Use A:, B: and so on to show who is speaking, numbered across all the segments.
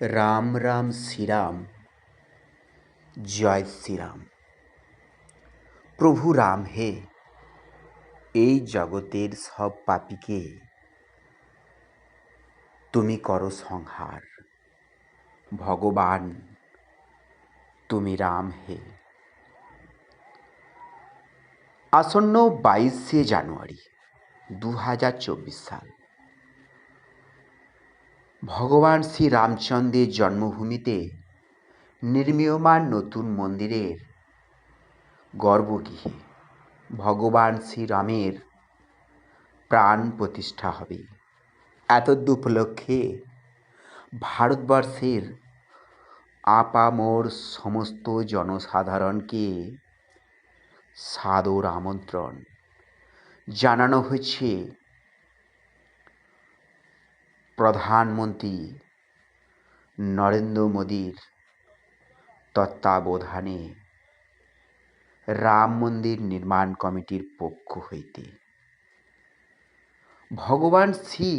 A: রাম রাম শ্রীরাম, জয় শ্রীরাম। প্রভু রাম হে, এই জগতের সব পাপীকে তুমি করো সংহার। ভগবান, তুমি রাম হে। আসন্ন বাইশে জানুয়ারি দু হাজার চব্বিশ সাল। ভগবান শ্রী রামচন্দ্রের জন্মভূমিতে নির্মীয়মান নতুন মন্দিরের গর্ভগৃহে ভগবান শ্রীরামের প্রাণ প্রতিষ্ঠা হবে। এতদ উপলক্ষে ভারতবর্ষের আপামোর সমস্ত জনসাধারণকে সাদর আমন্ত্রণ জানানো হয়েছে প্রধানমন্ত্রী নরেন্দ্র মোদীর তত্ত্বাবধানে রাম মন্দির নির্মাণ কমিটির পক্ষ হইতে ভগবান শ্রী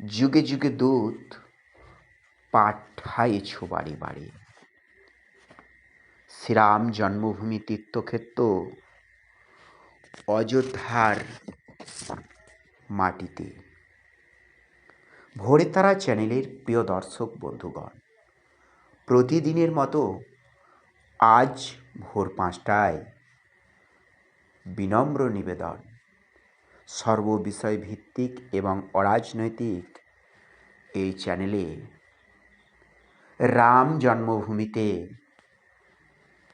A: যুগে যুগে দূত পাঠাইছ বাড়ি বাড়ি শ্রীরাম জন্মভূমি তীর্থক্ষেত্র অযোধ্যার মাটিতে। ভোরে তারা চ্যানেলের প্রিয় দর্শক বন্ধুগণ, প্রতিদিনের মতো আজ ভোর পাঁচটায় বিনম্র নিবেদন সর্ববিষয় ভিত্তিক এবং অরাজনৈতিক এই চ্যানেলে রাম জন্মভূমিতে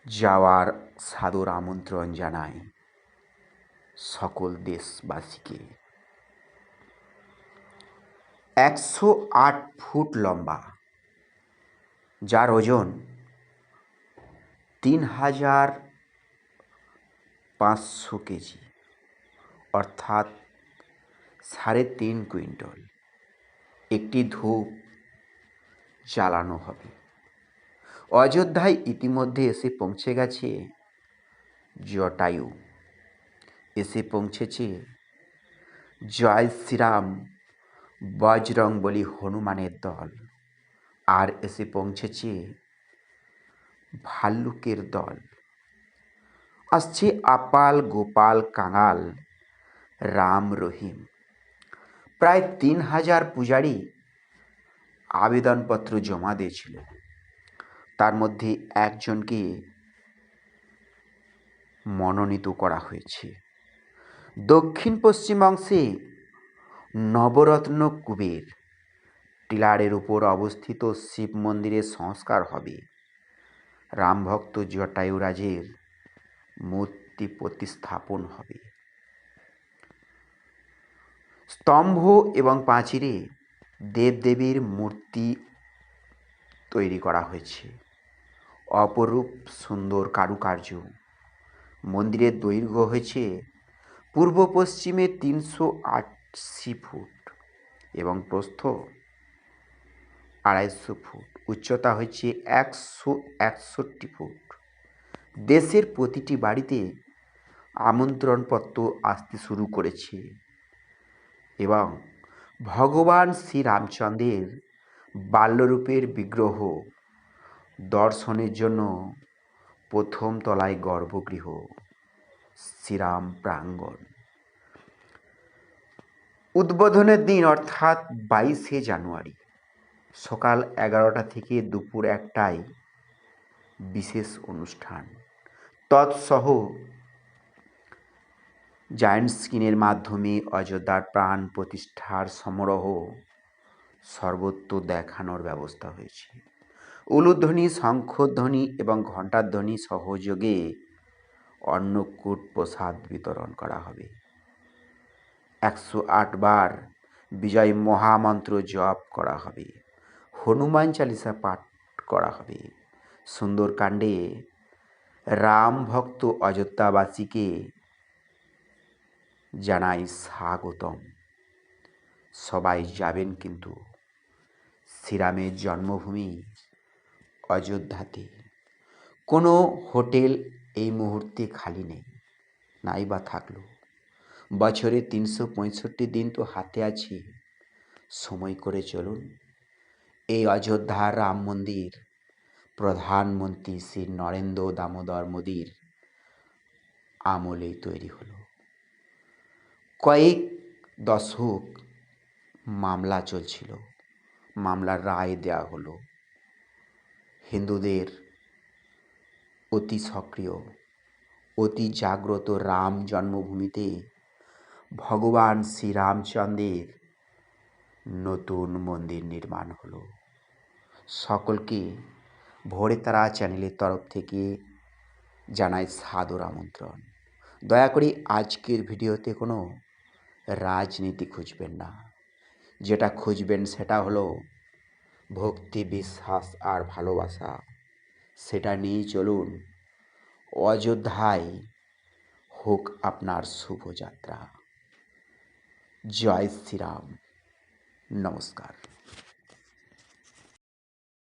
A: যাওয়ার সাদর আমন্ত্রণ জানাই সকল দেশবাসীকে। একশো আট ফুট লম্বা, যার ওজন তিন হাজার পাঁচশো কেজি, অর্থাৎ সাড়ে তিন কুইন্টল। একটি ধূপ জ্বালানো হবে। অযোধ্যায় ইতিমধ্যে এসে পৌঁছে গেছে জটায়ু। এসে পৌঁছেছে জয় শ্রীরাম বজরং বলি হনুমানের দল। আর এসে পৌঁছেছে ভাল্লুকের দল। আসছে আপাল গোপাল কাঙাল, রাম রহিম। প্রায় তিন হাজার পূজারী আবেদনপত্র জমা দিয়েছিল। তার মধ্যে একজনকে মনোনীত করা হয়েছে। দক্ষিণ পশ্চিম অংশে নবরত্ন কুবের। টিলারের উপর অবস্থিত শিব মন্দিরের সংস্কার হবে। রামভক্ত জটায়ুরাজের মূর্তি প্রতিস্থাপন হবে। স্তম্ভ এবং পাঁচিরে দেবদেবীর মূর্তি তৈরি করা হয়েছে। অপরূপ সুন্দর কারুকার্য। মন্দিরের দৈর্ঘ্য হয়েছে পূর্ব পশ্চিমে তিনশো আট আশি ফুট এবং প্রস্থ আড়াইশো ফুট, উচ্চতা হচ্ছে একশো একষট্টি ফুট। দেশের প্রতিটি বাড়িতে আমন্ত্রণপত্র আসতে শুরু করেছে এবং ভগবান শ্রীরামচন্দ্রের বাল্যরূপের বিগ্রহ দর্শনের জন্য প্রথম তলায় গর্ভগৃহ, শ্রীরাম প্রাঙ্গণ। উদ্বোধনের দিন, অর্থাৎ বাইশে জানুয়ারি, সকাল এগারোটা থেকে দুপুর একটায় বিশেষ অনুষ্ঠান। তৎসহ জায়েন্ট স্ক্রিনের মাধ্যমে অযোধ্যার প্রাণ প্রতিষ্ঠার সমারোহ সর্বত্র দেখানোর ব্যবস্থা হয়েছে। উলুধ্বনি, শঙ্খধ্বনি এবং ঘণ্টাধ্বনি সহযোগে অন্নকূট প্রসাদ বিতরণ করা হবে। একশো আট বার বিজয় মহামন্ত্র জপ করা হবে। হনুমান চালিসা পাঠ করা হবে। সুন্দরকাণ্ডে রাম ভক্ত অযোধ্যাবাসীকে জানাই স্বাগতম। সবাই যাবেন কিন্তু শ্রীরামের জন্মভূমি অযোধ্যাতে। কোনো হোটেল এই মুহূর্তে খালি নেই, নাই বা থাকল। বছরে তিনশো পঁয়ষট্টি দিন তো হাতে আছে। সময় করে চলুন। এই অযোধ্যার রাম মন্দির, প্রধানমন্ত্রী শ্রী নরেন্দ্র দামোদর মোদীর আমলেই তৈরি হলো। কয়েক দশক মামলা চলছিল, মামলার রায় দেওয়া হলো। হিন্দুদের অতি সক্রিয়, অতি জাগ্রত রাম জন্মভূমিতে ভগবান শ্রীরামচন্দ্রের নতুন মন্দির নির্মাণ হলো। সকলকে ভোরে তারা চ্যানেলের তরফ থেকে জানাই সাদর আমন্ত্রণ। দয়া করে আজকের ভিডিওতে কোনো রাজনীতি খুঁজবেন না। যেটা খুঁজবেন সেটা হলো ভক্তি, বিশ্বাস আর ভালোবাসা। সেটা নিয়েই চলুন। অযোধ্যায় হোক আপনার শুভযাত্রা জয় শ্রীরাম। নমস্কার।